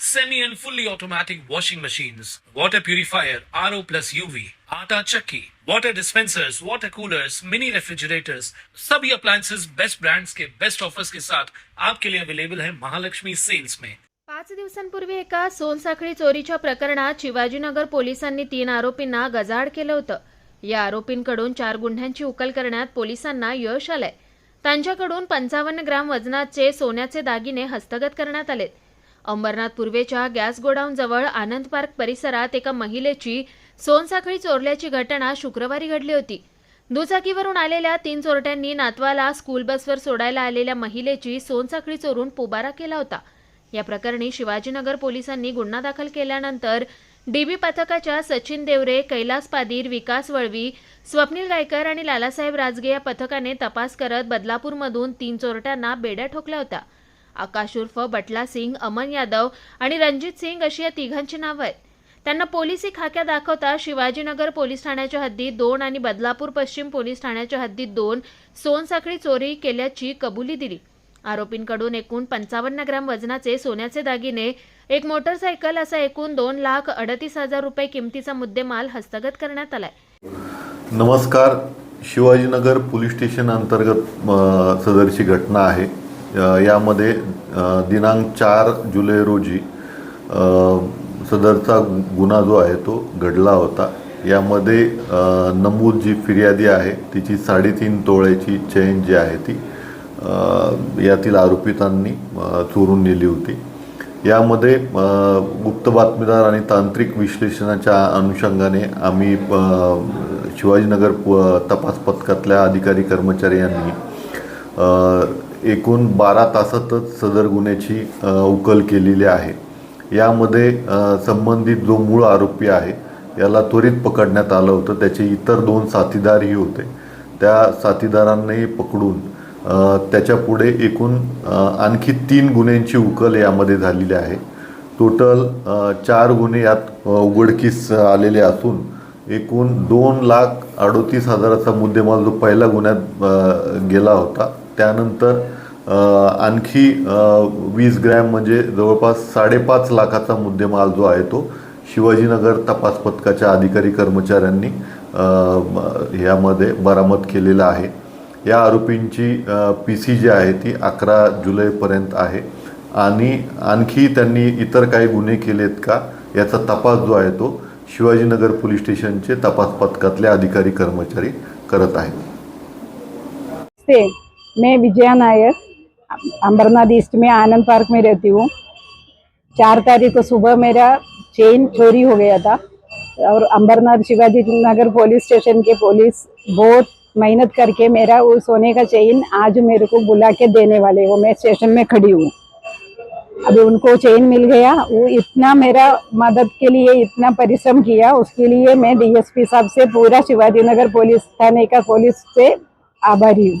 semi and fully automatic washing machines, water purifier, RO plus UV, आटा chakki, water dispensers, water coolers, mini refrigerators, सभी appliances. Best brands के best offers के साथ आपके लिए available है महालक्ष्मी सेल्स में पाच दिवसांपूर्वी एका सोनसाखळी चोरीच्या प्रकरणात शिवाजीनगर पोलिसांनी तीन आरोपींना गजाआड केलं होतं. या आरोपींकडून चार गुन्ह्यांची उकल करण्यात पोलिसांना यश आलंय. त्यांच्याकडून पंचावन्न ग्राम वजनाचे सोन्याचे दागिने हस्तगत करण्यात आलेत. अंबरनाथ पूर्वेच्या गॅस गोडाऊनजवळ आनंद पार्क परिसरात एका महिलेची सोनसाखळी चोरल्याची घटना शुक्रवारी घडली होती. दुचाकीवरून आलेल्या तीन चोरट्यांनी नातवाला स्कूल बसवर सोडायला आलेल्या महिलेची सोनसाखळी चोरून पोबारा केला होता. या प्रकरणी शिवाजीनगर पोलिसांनी गुन्हा दाखल केल्यानंतर डीबी पथकाच्या सचिन देवरे कैलास पादीर विकास वळवी स्वप्नील गायकर आणि लालासाहेब राजगे या पथकाने तपास करत बदलापूरमधून तीन चोरट्यांना बेड्या ठोकल्या होत्या. आकाश उर्फ बटला सिंग अमन यादव आणि रणजित सिंग अशी या तिघांची नावं आहेत. त्यांना पोलिसी खाक्या दाखवता शिवाजीनगर पोलीस ठाण्याच्या हद्दीत दोन आणि बदलापूर पश्चिम पोलीस ठाण्याच्या हद्दीत दोन सोनसाखळी चोरी केल्याची कबुली दिली. आरोपींकडून एकूण पंचावन्न ग्रॅम वजनाचे सोन्याचे दागिने एक मोटरसायकल असा एकूण दोन लाख अडतीस हजार रुपये किमतीचा मुद्देमाल हस्तगत करण्यात आलाय. नमस्कार. शिवाजीनगर पोलीस स्टेशन अंतर्गत सदरची घटना आहे. यामध्ये दिनांक चार जुलै रोजी सदरचा गुन्हा जो आहे तो घडला होता. यामध्ये नमूद जी फिर्यादी आहे तिची साडेतीन तोळ्याची चेन जी आहे ती यातील आरोपितांनी चोरून नेली होती. यामध्ये गुप्त बातमीदार आणि तांत्रिक विश्लेषणाच्या अनुषंगाने आम्ही शिवाजीनगर प- तपास पथकातल्या अधिकारी कर्मचारी यांनी एकूण बारा तासातच सदर गुन्ह्याची उकल केलेली आहे. यामध्ये संबंधित जो मूळ आरोपी आहे याला त्वरित पकडण्यात आलं होतं. त्याचे इतर दोन साथीदारही होते. त्या साथीदारांनाही पकडून त्याच्यापुढे एकूण आणखी तीन गुन्ह्यांची उकल यामध्ये झालेली आहे. टोटल चार गुन्हे यात उघडकीस आलेले असून एकूण दोन लाख अडोतीस हजाराचा मुद्देमाल जो पहिल्या गुन्ह्यात गेला होता त्यानंतर आणखी वीस ग्रॅम म्हणजे जवळपास साडेपाच लाखाचा मुद्देमाल जो आहे तो शिवाजीनगर तपास पथकाच्या अधिकारी कर्मचाऱ्यांनी यामध्ये बरामद केलेला आहे. या आरोपींची पी सी जी आहे ती अकरा जुलैपर्यंत आहे. आणि आणखी त्यांनी इतर काही गुन्हे केलेत का याचा तपास जो आहे तो शिवाजीनगर पोलीस स्टेशनचे तपास पथकातले अधिकारी कर्मचारी करत आहेत. मैं विजया नायर, अंबरनाथ ईस्ट में आनंद पार्क में रहती हूँ। चार तारीख को सुबह मेरा चेन चोरी हो गया था और अंबरनाथ शिवाजी नगर पुलिस स्टेशन के पुलिस बहुत मेहनत करके मेरा वो सोने का चेन आज मेरे को बुला के देने वाले वो मैं स्टेशन में खड़ी हूँ। अभी उनको चेन मिल गया। वो इतना मेरा मदद के लिए, इतना परिश्रम किया। उसके लिए मैं डीएसपी साहब से पूरा शिवाजी नगर पुलिस थाने का पुलिस से आभारी हूँ।